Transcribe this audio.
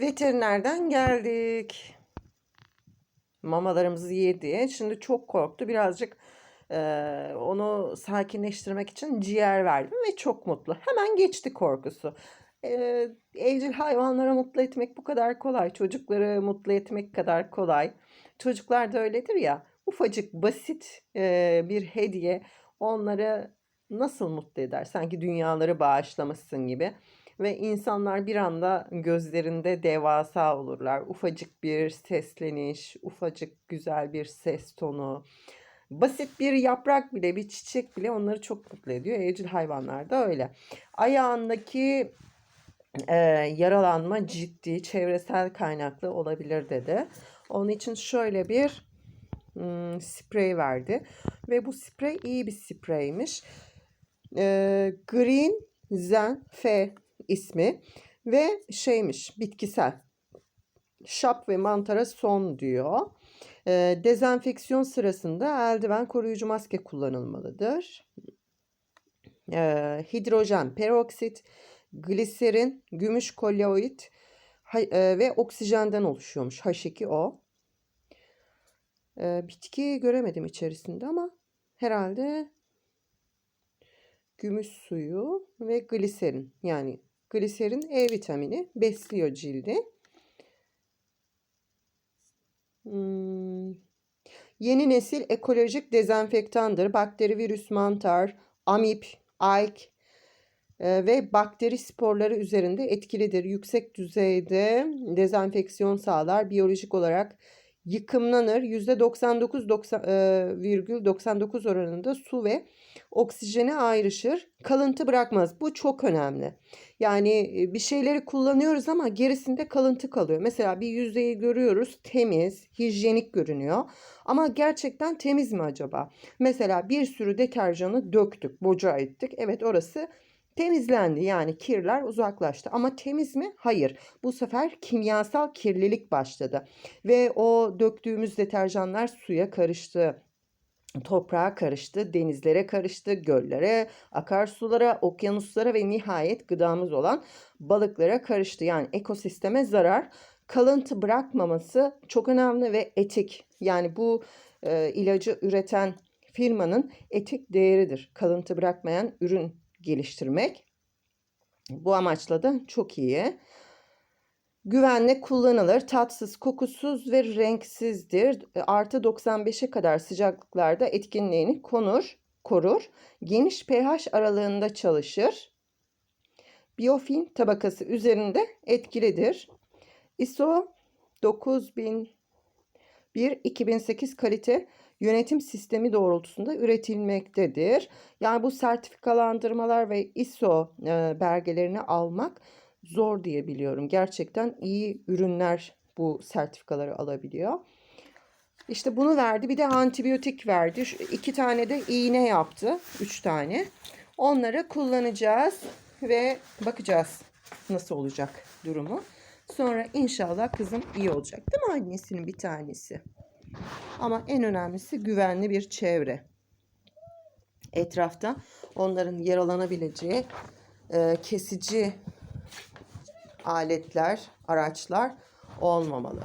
Veterinerden geldik. Mamalarımızı yedi. Şimdi çok korktu. Birazcık eee, onu sakinleştirmek için ciğer verdim ve çok mutlu. Hemen geçti korkusu. Eee, evcil hayvanlara mutlu etmek bu kadar kolay. Çocukları mutlu etmek kadar kolay. Çocuklar da öyledir ya. Ufacık basit eee, bir hediye onları nasıl mutlu eder? Sanki dünyaları bağışlamışsın gibi. Ve insanlar bir anda gözlerinde devasa olurlar. Ufacık bir sesleniş, ufacık güzel bir ses tonu. Basit bir yaprak bile, bir çiçek bile onları çok mutlu ediyor. Evcil hayvanlar da öyle. Ayağındaki e, yaralanma ciddi, çevresel kaynaklı olabilir dedi. Onun için şöyle bir hmm, sprey verdi. Ve bu sprey iyi bir spreymiş. E, Green Zen F ismi ve şeymiş bitkisel. Şap ve mantara son diyor. E, dezenfeksiyon sırasında eldiven koruyucu maske kullanılmalıdır. E, hidrojen peroksit, gliserin, gümüş kolloid ha- e, ve oksijenden oluşuyormuş H2O. E, bitki göremedim içerisinde ama herhalde gümüş suyu ve gliserin yani gliserin E vitamini besliyor cildi. Hmm. Yeni nesil ekolojik dezenfektandır. Bakteri, virüs, mantar, amip, alg e, ve bakteri sporları üzerinde etkilidir. Yüksek düzeyde dezenfeksiyon sağlar. Biyolojik olarak yıkımlanır. %99,99 oranında su ve oksijene ayrışır. Kalıntı bırakmaz. Bu çok önemli. Yani e, bir şeyleri kullanıyoruz ama gerisinde kalıntı kalıyor. Mesela bir yüzeyi görüyoruz temiz, hijyenik görünüyor. Ama gerçekten temiz mi acaba? Mesela bir sürü deterjanı döktük, boca ettik. Evet orası temizlendi yani kirler uzaklaştı. Ama temiz mi? Hayır. Bu sefer kimyasal kirlilik başladı. Ve o döktüğümüz deterjanlar suya karıştı toprağa karıştı, denizlere karıştı, göllere, akarsulara, okyanuslara ve nihayet gıdamız olan balıklara karıştı. Yani ekosisteme zarar. Kalıntı bırakmaması çok önemli ve etik. Yani bu e, ilacı üreten firmanın etik değeridir. Kalıntı bırakmayan ürün geliştirmek. Bu amaçla da çok iyi. Güvenle kullanılır. Tatsız, kokusuz ve renksizdir. Artı 95'e kadar sıcaklıklarda etkinliğini konur, korur. Geniş pH aralığında çalışır. Biyofilm tabakası üzerinde etkilidir. ISO 9001-2008 kalite yönetim sistemi doğrultusunda üretilmektedir. Yani bu sertifikalandırmalar ve ISO e, belgelerini almak zor diye biliyorum. Gerçekten iyi ürünler bu sertifikaları alabiliyor. İşte bunu verdi. Bir de antibiyotik verdi. Şu iki tane de iğne yaptı. Üç tane. Onları kullanacağız ve bakacağız nasıl olacak durumu. Sonra inşallah kızım iyi olacak. Değil mi annesinin bir tanesi? Ama en önemlisi güvenli bir çevre. Etrafta onların yaralanabileceği e, kesici aletler, araçlar olmamalı.